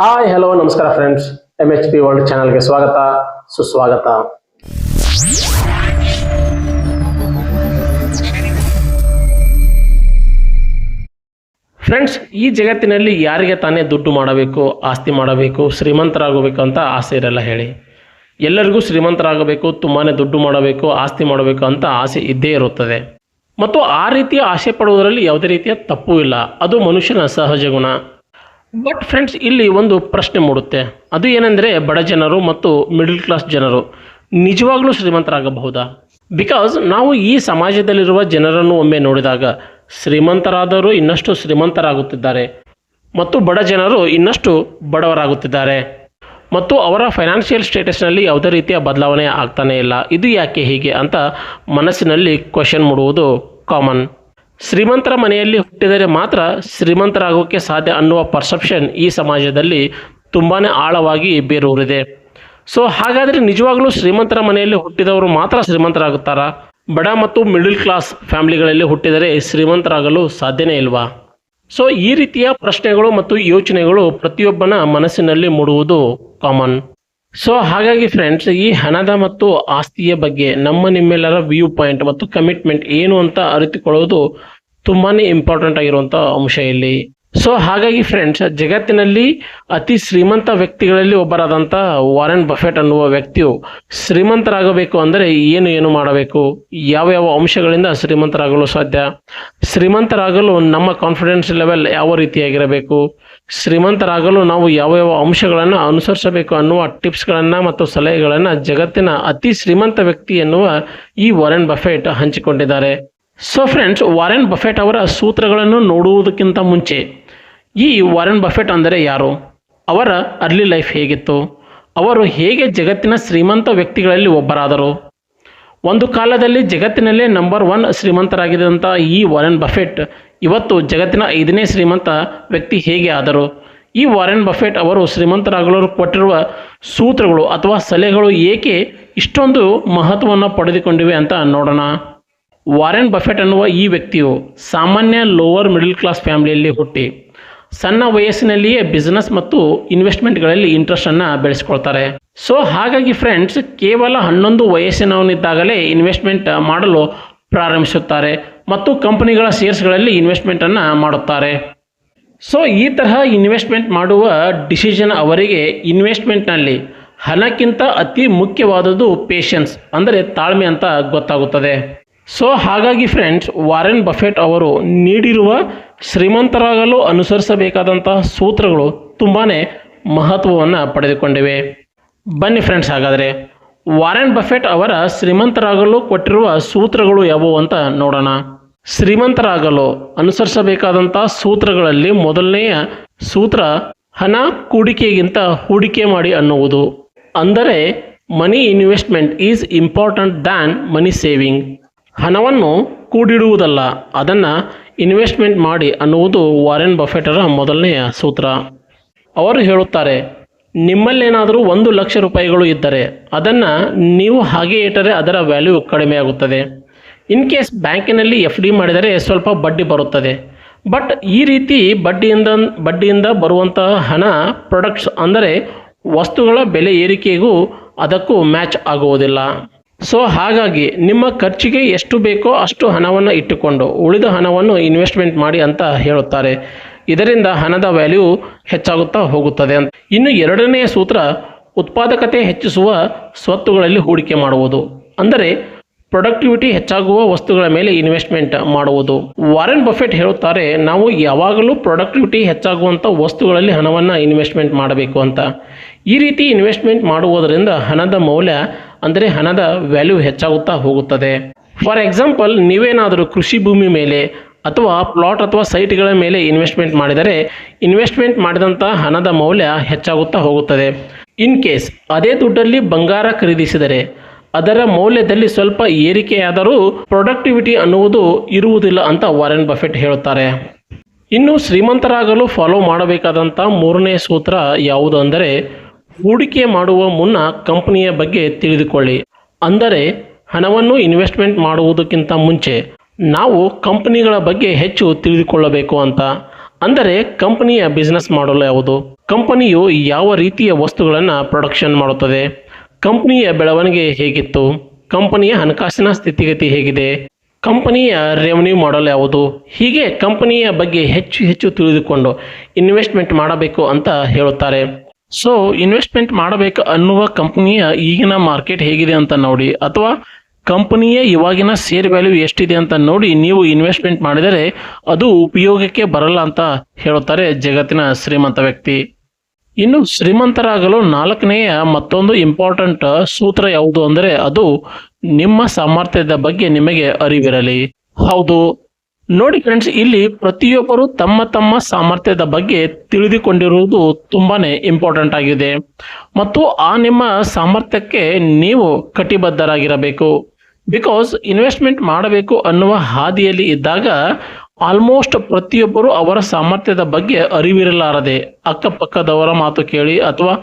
Hi hello ನಮಸ್ಕಾರ friends M H P world ಚಾನಲ್ಗೆ ಸ್ವಾಗತ, ಸುಸ್ವಾಗತ. ಫ್ರೆಂಡ್ಸ್ ಈ ಜಗತ್ತಿನಲ್ಲಿ ಯಾರಿಗೆ ತಾನೇ ದುಡ್ಡು ಮಾಡಬೇಕು, ಆಸ್ತಿ ಮಾಡಬೇಕು, ಶ್ರೀಮಂತರಾಗಬೇಕು ಅಂತ ಆಸೆ ಇರಲ್ಲ ಹೇಳಿ. ಎಲ್ಲರಿಗೂ ಶ್ರೀಮಂತರಾಗಬೇಕು ತುಂಬಾ ದುಡ್ಡು ಮಾಡಬೇಕು, ಆಸ್ತಿ ಮಾಡಬೇಕು ಅಂತ ಆಸೆ ಇದ್ದೇ ಇರುತ್ತದೆ. ಮತ್ತು ಆ ರೀತಿಯ ಆಸೆ ಪಡುವುದರಲ್ಲಿ ಯಾವುದೇ ರೀತಿಯ ತಪ್ಪು ಇಲ್ಲ. ಅದು ಮನುಷ್ಯನ ಸಹಜ ಗುಣ. ಬಟ್ ಫ್ರೆಂಡ್ಸ್ ಇಲ್ಲಿ ಒಂದು ಪ್ರಶ್ನೆ ಮೂಡುತ್ತೆ. ಅದು ಏನೆಂದರೆ ಬಡ ಜನರು ಮತ್ತು ಮಿಡಲ್ ಕ್ಲಾಸ್ ಜನರು ನಿಜವಾಗ್ಲೂ ಶ್ರೀಮಂತರಾಗಬಹುದಾ? ಬಿಕಾಸ್ ನಾವು ಈ ಸಮಾಜದಲ್ಲಿರುವ ಜನರನ್ನು ಒಮ್ಮೆ ನೋಡಿದಾಗ ಶ್ರೀಮಂತರಾದವರು ಇನ್ನಷ್ಟು ಶ್ರೀಮಂತರಾಗುತ್ತಿದ್ದಾರೆ ಮತ್ತು ಬಡ ಜನರು ಇನ್ನಷ್ಟು ಬಡವರಾಗುತ್ತಿದ್ದಾರೆ. ಮತ್ತು ಅವರ ಫೈನಾನ್ಷಿಯಲ್ ಸ್ಟೇಟಸ್ನಲ್ಲಿ ಯಾವುದೇ ರೀತಿಯ ಬದಲಾವಣೆ ಆಗ್ತಾನೇ ಇಲ್ಲ. ಇದು ಯಾಕೆ ಹೀಗೆ ಅಂತ ಮನಸ್ಸಿನಲ್ಲಿ ಕ್ವಶನ್ ಮೂಡುವುದು ಕಾಮನ್ ಶ್ರೀಮಂತರ ಮನೆಯಲ್ಲಿ ಹುಟ್ಟಿದರೆ ಮಾತ್ರ ಶ್ರೀಮಂತರಾಗೋಕ್ಕೆ ಸಾಧ್ಯ ಅನ್ನುವ ಪರ್ಸೆಪ್ಷನ್ ಈ ಸಮಾಜದಲ್ಲಿ ತುಂಬಾ ಆಳವಾಗಿ ಬೇರೂರಿದೆ. ಸೊ ಹಾಗಾದರೆ ನಿಜವಾಗ್ಲೂ ಶ್ರೀಮಂತರ ಮನೆಯಲ್ಲಿ ಹುಟ್ಟಿದವರು ಮಾತ್ರ ಶ್ರೀಮಂತರಾಗುತ್ತಾರಾ? ಬಡ ಮತ್ತು ಮಿಡಲ್ ಕ್ಲಾಸ್ ಫ್ಯಾಮಿಲಿಗಳಲ್ಲಿ ಹುಟ್ಟಿದರೆ ಶ್ರೀಮಂತರಾಗಲು ಸಾಧ್ಯನೇ ಇಲ್ವಾ? ಸೊ ಈ ರೀತಿಯ ಪ್ರಶ್ನೆಗಳು ಮತ್ತು ಯೋಚನೆಗಳು ಪ್ರತಿಯೊಬ್ಬನ ಮನಸ್ಸಿನಲ್ಲಿ ಮೂಡುವುದು ಕಾಮನ್ ಸೊ ಹಾಗಾಗಿ ಫ್ರೆಂಡ್ಸ್ ಈ ಹಣದ ಮತ್ತು ಆಸ್ತಿಯ ಬಗ್ಗೆ ನಮ್ಮ ನಿಮ್ಮೆಲ್ಲರ ವ್ಯೂ ಪಾಯಿಂಟ್ ಮತ್ತು ಕಮಿಟ್ಮೆಂಟ್ ಏನು ಅಂತ ಅರಿತುಕೊಳ್ಳುವುದು ತುಂಬಾ ಇಂಪಾರ್ಟೆಂಟ್ ಆಗಿರುವಂಥ ಅಂಶ ಇಲ್ಲಿ. ಸೊ ಹಾಗಾಗಿ ಫ್ರೆಂಡ್ಸ್ ಜಗತ್ತಿನಲ್ಲಿ ಅತಿ ಶ್ರೀಮಂತ ವ್ಯಕ್ತಿಗಳಲ್ಲಿ ಒಬ್ಬರಾದಂಥ ವಾರೆನ್ ಬಫೆಟ್ ಅನ್ನುವ ವ್ಯಕ್ತಿಯು ಶ್ರೀಮಂತರಾಗಬೇಕು ಅಂದರೆ ಏನು ಏನು ಮಾಡಬೇಕು? ಯಾವ ಯಾವ ಅಂಶಗಳಿಂದ ಶ್ರೀಮಂತರಾಗಲು ಸಾಧ್ಯ? ಶ್ರೀಮಂತರಾಗಲು ನಮ್ಮ ಕಾನ್ಫಿಡೆನ್ಸ್ ಲೆವೆಲ್ ಯಾವ ರೀತಿಯಾಗಿರಬೇಕು? ಶ್ರೀಮಂತರಾಗಲು ನಾವು ಯಾವ ಯಾವ ಅಂಶಗಳನ್ನು ಅನುಸರಿಸಬೇಕು ಅನ್ನುವ ಟಿಪ್ಸ್ಗಳನ್ನು ಮತ್ತು ಸಲಹೆಗಳನ್ನು ಜಗತ್ತಿನ ಅತಿ ಶ್ರೀಮಂತ ವ್ಯಕ್ತಿ ಎನ್ನುವ ಈ ವಾರೆನ್ ಬಫೆಟ್ ಹಂಚಿಕೊಂಡಿದ್ದಾರೆ. ಸೊ ಫ್ರೆಂಡ್ಸ್ ವಾರೆನ್ ಬಫೆಟ್ ಅವರ ಸೂತ್ರಗಳನ್ನು ನೋಡುವುದಕ್ಕಿಂತ ಮುಂಚೆ, ಈ ವಾರೆನ್ ಬಫೆಟ್ ಅಂದರೆ ಯಾರು? ಅವರ ಅರ್ಲಿ ಲೈಫ್ ಹೇಗಿತ್ತು? ಅವರು ಹೇಗೆ ಜಗತ್ತಿನ ಶ್ರೀಮಂತ ವ್ಯಕ್ತಿಗಳಲ್ಲಿ ಒಬ್ಬರಾದರು? ಒಂದು ಕಾಲದಲ್ಲಿ ಜಗತ್ತಿನಲ್ಲೇ ನಂಬರ್ ಒನ್ ಶ್ರೀಮಂತರಾಗಿದ್ದಂಥ ಈ ವಾರೆನ್ ಬಫೆಟ್ ಇವತ್ತು ಜಗತ್ತಿನ ಐದನೇ ಶ್ರೀಮಂತ ವ್ಯಕ್ತಿ ಹೇಗೆ ಆದರು? ಈ ವಾರೆನ್ ಬಫೆಟ್ ಅವರು ಶ್ರೀಮಂತರಾಗಲು ಕೊಟ್ಟಿರುವ ಸೂತ್ರಗಳು ಅಥವಾ ಸಲಹೆಗಳು ಏಕೆ ಇಷ್ಟೊಂದು ಮಹತ್ವವನ್ನು ಪಡೆದುಕೊಂಡಿವೆ ಅಂತ ನೋಡೋಣ. ವಾರೆನ್ ಬಫೆಟ್ ಅನ್ನುವ ಈ ವ್ಯಕ್ತಿಯು ಸಾಮಾನ್ಯ ಲೋವರ್ ಮಿಡಲ್ ಕ್ಲಾಸ್ ಫ್ಯಾಮಿಲಿಯಲ್ಲಿ ಹುಟ್ಟಿ ಸಣ್ಣ ವಯಸ್ಸಿನಲ್ಲಿಯೇ ಬಿಸ್ನೆಸ್ ಮತ್ತು ಇನ್ವೆಸ್ಟ್ಮೆಂಟ್ಗಳಲ್ಲಿ ಇಂಟ್ರೆಸ್ಟನ್ನು ಬೆಳೆಸ್ಕೊಳ್ತಾರೆ. ಸೊ ಹಾಗಾಗಿ ಫ್ರೆಂಡ್ಸ್ ಕೇವಲ ಹನ್ನೊಂದು ವಯಸ್ಸಿನವನಿದ್ದಾಗಲೇ ಇನ್ವೆಸ್ಟ್ಮೆಂಟ್ ಮಾಡಲು ಪ್ರಾರಂಭಿಸುತ್ತಾರೆ ಮತ್ತು ಕಂಪನಿಗಳ ಶೇರ್ಸ್ಗಳಲ್ಲಿ ಇನ್ವೆಸ್ಟ್ಮೆಂಟನ್ನು ಮಾಡುತ್ತಾರೆ. ಸೊ ಈ ತರಹ ಇನ್ವೆಸ್ಟ್ಮೆಂಟ್ ಮಾಡುವ ಡಿಸಿಷನ್ ಅವರಿಗೆ ಇನ್ವೆಸ್ಟ್ಮೆಂಟ್ನಲ್ಲಿ ಹಣಕ್ಕಿಂತ ಅತಿ ಮುಖ್ಯವಾದದ್ದು ಪೇಷನ್ಸ್ ಅಂದರೆ ತಾಳ್ಮೆ ಅಂತ ಗೊತ್ತಾಗುತ್ತದೆ. ಸೊ ಹಾಗಾಗಿ ಫ್ರೆಂಡ್ಸ್ ವಾರೆನ್ ಬಫೆಟ್ ಅವರು ನೀಡಿರುವ ಶ್ರೀಮಂತರಾಗಲು ಅನುಸರಿಸಬೇಕಾದಂತಹ ಸೂತ್ರಗಳು ತುಂಬಾ ಮಹತ್ವವನ್ನು ಪಡೆದುಕೊಂಡಿವೆ. ಬನ್ನಿ ಫ್ರೆಂಡ್ಸ್ ಹಾಗಾದರೆ ವಾರೆನ್ ಬಫೆಟ್ ಅವರ ಶ್ರೀಮಂತರಾಗಲು ಕೊಟ್ಟಿರುವ ಸೂತ್ರಗಳು ಯಾವುವು ಅಂತ ನೋಡೋಣ. ಶ್ರೀಮಂತರಾಗಲು ಅನುಸರಿಸಬೇಕಾದಂಥ ಸೂತ್ರಗಳಲ್ಲಿ ಮೊದಲನೆಯ ಸೂತ್ರ ಹಣ ಕೂಡಿಕೆಗಿಂತ ಹೂಡಿಕೆ ಮಾಡಿ ಅನ್ನುವುದು. ಅಂದರೆ money investment is important than money saving ಹಣವನ್ನು ಕೂಡಿಡುವುದಲ್ಲ, ಅದನ್ನು ಇನ್ವೆಸ್ಟ್ಮೆಂಟ್ ಮಾಡಿ ಅನ್ನುವುದು ವಾರೆನ್ ಬಫೆಟರ ಮೊದಲನೆಯ ಸೂತ್ರ. ಅವರು ಹೇಳುತ್ತಾರೆ, ನಿಮ್ಮಲ್ಲೇನಾದರೂ ಒಂದು ಲಕ್ಷ ರೂಪಾಯಿಗಳು ಇದ್ದರೆ, ಅದನ್ನು ನೀವು ಹಾಗೆ ಇಟ್ಟರೆ ಅದರ ವ್ಯಾಲ್ಯೂ ಕಡಿಮೆಯಾಗುತ್ತದೆ. ಇನ್ ಕೇಸ್ ಬ್ಯಾಂಕಿನಲ್ಲಿ ಎಫ್ ಡಿ ಮಾಡಿದರೆ ಸ್ವಲ್ಪ ಬಡ್ಡಿ ಬರುತ್ತದೆ. ಬಟ್ ಈ ರೀತಿ ಬಡ್ಡಿಯಿಂದ ಬಡ್ಡಿಯಿಂದ ಬರುವಂತಹ ಹಣ ಪ್ರಾಡಕ್ಟ್ಸ್ ಅಂದರೆ ವಸ್ತುಗಳ ಬೆಲೆ ಏರಿಕೆಗೂ ಅದಕ್ಕೂ ಮ್ಯಾಚ್ ಆಗುವುದಿಲ್ಲ. ಸೊ ಹಾಗಾಗಿ ನಿಮ್ಮ ಖರ್ಚಿಗೆ ಎಷ್ಟು ಬೇಕೋ ಅಷ್ಟು ಹಣವನ್ನು ಇಟ್ಟುಕೊಂಡು ಉಳಿದ ಹಣವನ್ನು ಇನ್ವೆಸ್ಟ್ಮೆಂಟ್ ಮಾಡಿ ಅಂತ ಹೇಳುತ್ತಾರೆ. ಇದರಿಂದ ಹಣದ ವ್ಯಾಲ್ಯೂ ಹೆಚ್ಚಾಗುತ್ತಾ ಹೋಗುತ್ತದೆ ಅಂತ. ಇನ್ನು ಎರಡನೆಯ ಸೂತ್ರ, ಉತ್ಪಾದಕತೆ ಹೆಚ್ಚಿಸುವ ಸ್ವತ್ತುಗಳಲ್ಲಿ ಹೂಡಿಕೆ ಮಾಡುವುದು. ಅಂದರೆ ಪ್ರೊಡಕ್ಟಿವಿಟಿ ಹೆಚ್ಚಾಗುವ ವಸ್ತುಗಳ ಮೇಲೆ ಇನ್ವೆಸ್ಟ್ಮೆಂಟ್ ಮಾಡುವುದು. ವಾರೆನ್ ಬಫೆಟ್ ಹೇಳುತ್ತಾರೆ, ನಾವು ಯಾವಾಗಲೂ ಪ್ರೊಡಕ್ಟಿವಿಟಿ ಹೆಚ್ಚಾಗುವಂಥ ವಸ್ತುಗಳಲ್ಲಿ ಹಣವನ್ನು ಇನ್ವೆಸ್ಟ್ಮೆಂಟ್ ಮಾಡಬೇಕು ಅಂತ. ಈ ರೀತಿ ಇನ್ವೆಸ್ಟ್ಮೆಂಟ್ ಮಾಡುವುದರಿಂದ ಹಣದ ಮೌಲ್ಯ ಅಂದರೆ ಹಣದ ವ್ಯಾಲ್ಯೂ ಹೆಚ್ಚಾಗುತ್ತಾ ಹೋಗುತ್ತದೆ. ಫಾರ್ ಎಕ್ಸಾಂಪಲ್ ನೀವೇನಾದರೂ ಕೃಷಿ ಭೂಮಿ ಮೇಲೆ ಅಥವಾ ಪ್ಲಾಟ್ ಅಥವಾ ಸೈಟ್ಗಳ ಮೇಲೆ ಇನ್ವೆಸ್ಟ್ಮೆಂಟ್ ಮಾಡಿದರೆ ಇನ್ವೆಸ್ಟ್ಮೆಂಟ್ ಮಾಡಿದಂಥ ಹಣದ ಮೌಲ್ಯ ಹೆಚ್ಚಾಗುತ್ತಾ ಹೋಗುತ್ತದೆ. ಇನ್ ಕೇಸ್ ಅದೇ ದುಡ್ಡಲ್ಲಿ ಬಂಗಾರ ಖರೀದಿಸಿದರೆ, ಅದರ ಮೌಲ್ಯದಲ್ಲಿ ಸ್ವಲ್ಪ ಏರಿಕೆಯಾದರೂ ಪ್ರೊಡಕ್ಟಿವಿಟಿ ಅನ್ನುವುದು ಇರುವುದಿಲ್ಲ ಅಂತ ವಾರೆನ್ ಬಫೆಟ್ ಹೇಳುತ್ತಾರೆ. ಇನ್ನು ಶ್ರೀಮಂತರಾಗಲು ಫಾಲೋ ಮಾಡಬೇಕಾದಂಥ ಮೂರನೇ ಸೂತ್ರ ಯಾವುದು ಅಂದರೆ ಹೂಡಿಕೆ ಮಾಡುವ ಮುನ್ನ ಕಂಪನಿಯ ಬಗ್ಗೆ ತಿಳಿದುಕೊಳ್ಳಿ. ಅಂದರೆ, ಹಣವನ್ನು ಇನ್ವೆಸ್ಟ್ಮೆಂಟ್ ಮಾಡುವುದಕ್ಕಿಂತ ಮುಂಚೆ ನಾವು ಕಂಪನಿಗಳ ಬಗ್ಗೆ ಹೆಚ್ಚು ತಿಳಿದುಕೊಳ್ಳಬೇಕು ಅಂತ. ಅಂದರೆ, ಕಂಪನಿಯ ಬಿಸ್ನೆಸ್ ಮಾಡಲು ಯಾವುದು? ಕಂಪನಿಯು ಯಾವ ರೀತಿಯ ವಸ್ತುಗಳನ್ನು ಪ್ರೊಡಕ್ಷನ್ ಮಾಡುತ್ತದೆ? ಕಂಪನಿಯ ಬೆಳವಣಿಗೆ ಹೇಗಿತ್ತು? ಕಂಪನಿಯ ಹಣಕಾಸಿನ ಸ್ಥಿತಿಗತಿ ಹೇಗಿದೆ? ಕಂಪನಿಯ ರೆವೆನ್ಯೂ ಮಾಡಲ್ ಯಾವುದು? ಹೀಗೆ ಕಂಪನಿಯ ಬಗ್ಗೆ ಹೆಚ್ಚು ಹೆಚ್ಚು ತಿಳಿದುಕೊಂಡು ಇನ್ವೆಸ್ಟ್ಮೆಂಟ್ ಮಾಡಬೇಕು ಅಂತ ಹೇಳುತ್ತಾರೆ. ಸೊ ಇನ್ವೆಸ್ಟ್ಮೆಂಟ್ ಮಾಡಬೇಕು ಅನ್ನುವ ಕಂಪನಿಯ ಈಗಿನ ಮಾರ್ಕೆಟ್ ಹೇಗಿದೆ ಅಂತ ನೋಡಿ, ಅಥವಾ ಕಂಪನಿಯ ಇವಾಗಿನ ಸೇರ್ ವ್ಯಾಲ್ಯೂ ಎಷ್ಟಿದೆ ಅಂತ ನೋಡಿ ನೀವು ಇನ್ವೆಸ್ಟ್ಮೆಂಟ್ ಮಾಡಿದರೆ ಅದು ಉಪಯೋಗಕ್ಕೆ ಬರಲ್ಲ ಅಂತ ಹೇಳುತ್ತಾರೆ ಜಗತ್ತಿನ ಶ್ರೀಮಂತ ವ್ಯಕ್ತಿ. ಇನ್ನು ಶ್ರೀಮಂತರಾಗಲು ನಾಲ್ಕನೆಯ ಮತ್ತೊಂದು ಇಂಪಾರ್ಟೆಂಟ್ ಸೂತ್ರ ಯಾವುದು ಅಂದರೆ ಅದು ನಿಮ್ಮ ಸಾಮರ್ಥ್ಯದ ಬಗ್ಗೆ ನಿಮಗೆ ಅರಿವಿರಲಿ. ಹೌದು. ನೋಡಿ ಫ್ರೆಂಡ್ಸ್ ಇಲ್ಲಿ ಪ್ರತಿಯೊಬ್ಬರು ತಮ್ಮ ತಮ್ಮ ಸಾಮರ್ಥ್ಯದ ಬಗ್ಗೆ ತಿಳಿದುಕೊಂಡಿರುವುದು ತುಂಬಾನೇ ಇಂಪಾರ್ಟೆಂಟ್ ಆಗಿದೆ. ಮತ್ತು ಆ ನಿಮ್ಮ ಸಾಮರ್ಥ್ಯಕ್ಕೆ ನೀವು ಕಟಿಬದ್ಧರಾಗಿರಬೇಕು. ಬಿಕಾಸ್ ಇನ್ವೆಸ್ಟ್ಮೆಂಟ್ ಮಾಡಬೇಕು ಅನ್ನುವ ಹಾದಿಯಲ್ಲಿ ಇದ್ದಾಗ ಆಲ್ಮೋಸ್ಟ್ ಪ್ರತಿಯೊಬ್ಬರು ಅವರ ಸಾಮರ್ಥ್ಯದ ಬಗ್ಗೆ ಅರಿವಿರಲಾರದೆ. ಅಕ್ಕಪಕ್ಕದವರ ಮಾತು ಕೇಳಿ ಅಥವಾ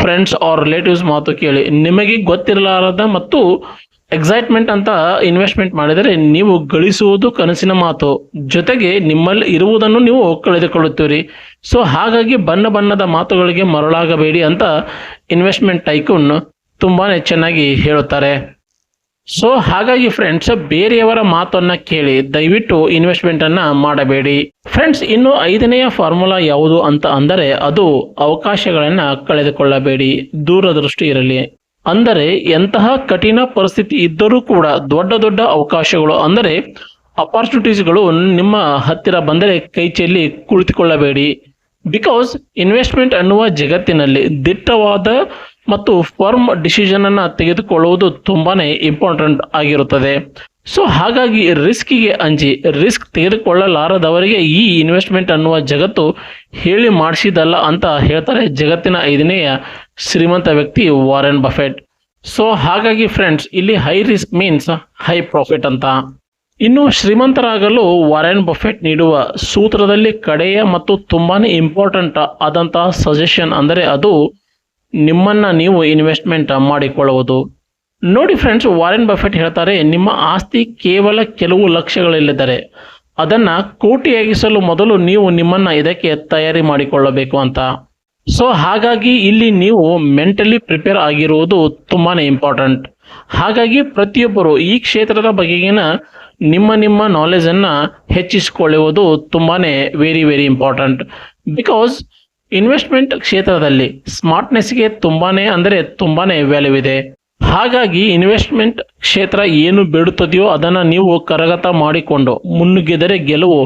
ಫ್ರೆಂಡ್ಸ್ ಆರ್ ರಿಲೇಟಿವ್ಸ್ ಮಾತು ಕೇಳಿ. ನಿಮಗೆ ಗೊತ್ತಿರಲಾರದ ಮತ್ತು ಎಕ್ಸೈಟ್ಮೆಂಟ್ ಅಂತ ಇನ್ವೆಸ್ಟ್ಮೆಂಟ್ ಮಾಡಿದರೆ ನೀವು ಗಳಿಸುವುದು ಕನಸಿನ ಮಾತು. ಜೊತೆಗೆ ನಿಮ್ಮಲ್ಲಿ ಇರುವುದನ್ನು ನೀವು ಕಳೆದುಕೊಳ್ಳುತ್ತೀರಿ. ಸೊ ಹಾಗಾಗಿ ಬಣ್ಣ ಬಣ್ಣದ ಮಾತುಗಳಿಗೆ ಮರಳಾಗಬೇಡಿ ಅಂತ ಇನ್ವೆಸ್ಟ್ಮೆಂಟ್ ಟೈಕೂನ್ ತುಂಬಾ ಚೆನ್ನಾಗಿ ಹೇಳುತ್ತಾರೆ. ಸೊ ಹಾಗಾಗಿ ಫ್ರೆಂಡ್ಸ್ ಬೇರೆಯವರ ಮಾತನ್ನ ಕೇಳಿ, ದಯವಿಟ್ಟು ಇನ್ವೆಸ್ಟ್ಮೆಂಟ್ ಅನ್ನ ಮಾಡಬೇಡಿ. ಫ್ರೆಂಡ್ಸ್ ಇನ್ನು ಐದನೆಯ ಫಾರ್ಮುಲಾ ಯಾವುದು ಅಂತ ಅಂದರೆ ಅದು ಅವಕಾಶಗಳನ್ನು ಕಳೆದುಕೊಳ್ಳಬೇಡಿ. ದೂರದೃಷ್ಟಿ ಇರಲಿ. ಅಂದರೆ ಎಂತಹ ಕಠಿಣ ಪರಿಸ್ಥಿತಿ ಇದ್ದರೂ ಕೂಡ ದೊಡ್ಡ ದೊಡ್ಡ ಅವಕಾಶಗಳು, ಅಂದರೆ ಅಪಾರ್ಚುನಿಟೀಸ್ಗಳು ನಿಮ್ಮ ಹತ್ತಿರ ಬಂದರೆ ಕೈಚೆಲ್ಲಿ ಕುಳಿತುಕೊಳ್ಳಬೇಡಿ. ಬಿಕಾಸ್ ಇನ್ವೆಸ್ಟ್ಮೆಂಟ್ ಅನ್ನುವ ಜಗತ್ತಿನಲ್ಲಿ ದಿಟ್ಟವಾದ ಮತ್ತು ಫರ್ಮ್ ಡಿಸಿಷನ್ ಅನ್ನ ತೆಗೆದುಕೊಳ್ಳುವುದು ತುಂಬಾನೇ ಇಂಪಾರ್ಟೆಂಟ್ ಆಗಿರುತ್ತದೆ. ಸೊ ಹಾಗಾಗಿ ರಿಸ್ಕಿಗೆ ಅಂಜಿ, ರಿಸ್ಕ್ ತೆಗೆದುಕೊಳ್ಳಲಾರದವರಿಗೆ ಈ ಇನ್ವೆಸ್ಟ್ಮೆಂಟ್ ಅನ್ನುವ ಜಗತ್ತು ಹೇಳಿ ಮಾಡಿಸಿದಲ್ಲ ಅಂತ ಹೇಳ್ತಾರೆ ಜಗತ್ತಿನ ಐದನೇ ಶ್ರೀಮಂತ ವ್ಯಕ್ತಿ ವಾರೆನ್ ಬಫೆಟ್. ಸೊ ಹಾಗಾಗಿ ಫ್ರೆಂಡ್ಸ್ ಇಲ್ಲಿ high risk means high profit ಅಂತ. ಇನ್ನು ಶ್ರೀಮಂತರಾಗಲು ವಾರೆನ್ ಬಫೆಟ್ ನೀಡುವ ಸೂತ್ರದಲ್ಲಿ ಕಡೆಯ ಮತ್ತು ತುಂಬಾನೇ ಇಂಪಾರ್ಟೆಂಟ್ ಆದಂತಹ ಸಜೆಷನ್ ಅಂದರೆ ಅದು ನಿಮ್ಮನ್ನ ನೀವು ಇನ್ವೆಸ್ಟ್ಮೆಂಟ್ ಮಾಡಿಕೊಳ್ಳುವುದು. ನೋಡಿ ಫ್ರೆಂಡ್ಸ್ ವಾರೆನ್ ಬಫೆಟ್ ಹೇಳ್ತಾರೆ, ನಿಮ್ಮ ಆಸ್ತಿ ಕೇವಲ ಕೆಲವು ಲಕ್ಷಗಳಲ್ಲಿದ್ದರೆ, ಅದನ್ನು ಕೋಟಿಯಾಗಿಸಲು ಮೊದಲು ನೀವು ನಿಮ್ಮನ್ನು ಇದಕ್ಕೆ ತಯಾರಿ ಮಾಡಿಕೊಳ್ಳಬೇಕು ಅಂತ. ಸೊ ಹಾಗಾಗಿ ಇಲ್ಲಿ ನೀವು ಮೆಂಟಲಿ ಪ್ರಿಪೇರ್ ಆಗಿರುವುದು ತುಂಬಾ ಇಂಪಾರ್ಟೆಂಟ್ ಹಾಗಾಗಿ ಪ್ರತಿಯೊಬ್ಬರು ಈ ಕ್ಷೇತ್ರದ ಬಗೆಗಿನ ನಿಮ್ಮ ನಿಮ್ಮ ನಾಲೆಜನ್ನು ಹೆಚ್ಚಿಸಿಕೊಳ್ಳುವುದು ತುಂಬಾ very very important because investment ಕ್ಷೇತ್ರದಲ್ಲಿ ಸ್ಮಾರ್ಟ್ನೆಸ್ಗೆ ತುಂಬಾನೇ ಅಂದರೆ ತುಂಬಾನೇ ವ್ಯಾಲ್ಯೂ ಇದೆ. ಹಾಗಾಗಿ ಇನ್ವೆಸ್ಟ್ಮೆಂಟ್ ಕ್ಷೇತ್ರ ಏನು ಬೇಡುತ್ತದೆಯೋ ಅದನ್ನು ನೀವು ಕರಗತ ಮಾಡಿಕೊಂಡು ಮುನ್ನುಗ್ಗಿದರೆ ಗೆಲುವು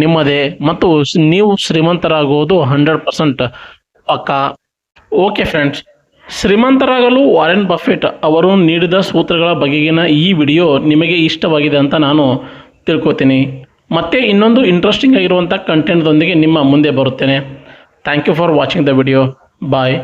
ನಿಮ್ಮದೇ ಮತ್ತು ನೀವು ಶ್ರೀಮಂತರಾಗುವುದು ಹಂಡ್ರೆಡ್ ಪರ್ಸೆಂಟ್ ಪಕ್ಕ. ಓಕೆ ಫ್ರೆಂಡ್ಸ್ ಶ್ರೀಮಂತರಾಗಲು ವಾರೆನ್ ಬಫೆಟ್ ಅವರು ನೀಡಿದ ಸೂತ್ರಗಳ ಬಗೆಗಿನ ಈ ವಿಡಿಯೋ ನಿಮಗೆ ಇಷ್ಟವಾಗಿದೆ ಅಂತ ನಾನು ತಿಳ್ಕೊತೀನಿ. ಮತ್ತೆ ಇನ್ನೊಂದು ಇಂಟ್ರೆಸ್ಟಿಂಗ್ ಆಗಿರುವಂಥ ಕಂಟೆಂಟ್ದೊಂದಿಗೆ ನಿಮ್ಮ ಮುಂದೆ ಬರುತ್ತೇನೆ. Thank you for watching the video bye